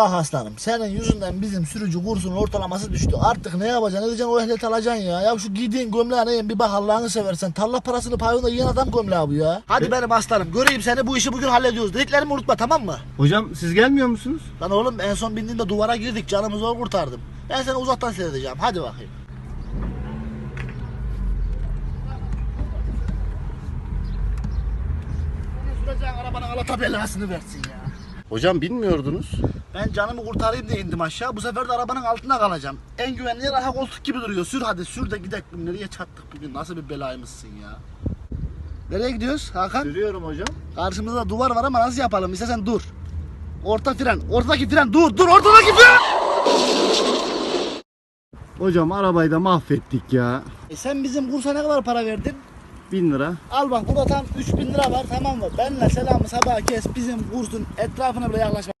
Bak aslanım senin yüzünden bizim sürücü kursunun ortalaması düştü. Artık ne yapacaksın edeceksin o ehliyet alacaksın ya. Ya şu giydiğin gömleğe neyin bir bak Allah'ını seversen. Tarla parasını pavyonda yiyen adam gömleği bu ya. Hadi benim aslanım göreyim seni bu işi bugün hallediyoruz. Dediklerimi unutma tamam mı? Hocam siz gelmiyor musunuz? Lan oğlum en son bindiğimde duvara girdik canımı zor kurtardım. Ben seni uzaktan seyredeceğim hadi bakayım. Süreceğin arabanın alata belasını versin ya. Hocam bilmiyordunuz. Ben canımı kurtarayım diye indim aşağı. Bu sefer de arabanın altında kalacağım. En güvenli yer aha koltuk gibi duruyor. Sür hadi sür de gidelim. Nereye çattık bugün? Nasıl bir belaymışsın ya? Nereye gidiyoruz Hakan? Sürüyorum hocam. Karşımızda duvar var ama nasıl yapalım? İstersen dur. Orta fren. Ortadaki fren. Dur dur ortadaki fren. Hocam arabayı da mahvettik ya. E sen bizim kursa ne kadar para verdin? 1000 lira. Al bak burada tam 3000 lira var tamam mı? Benle selamı sabah kes bizim kursun etrafına bile yaklaşma.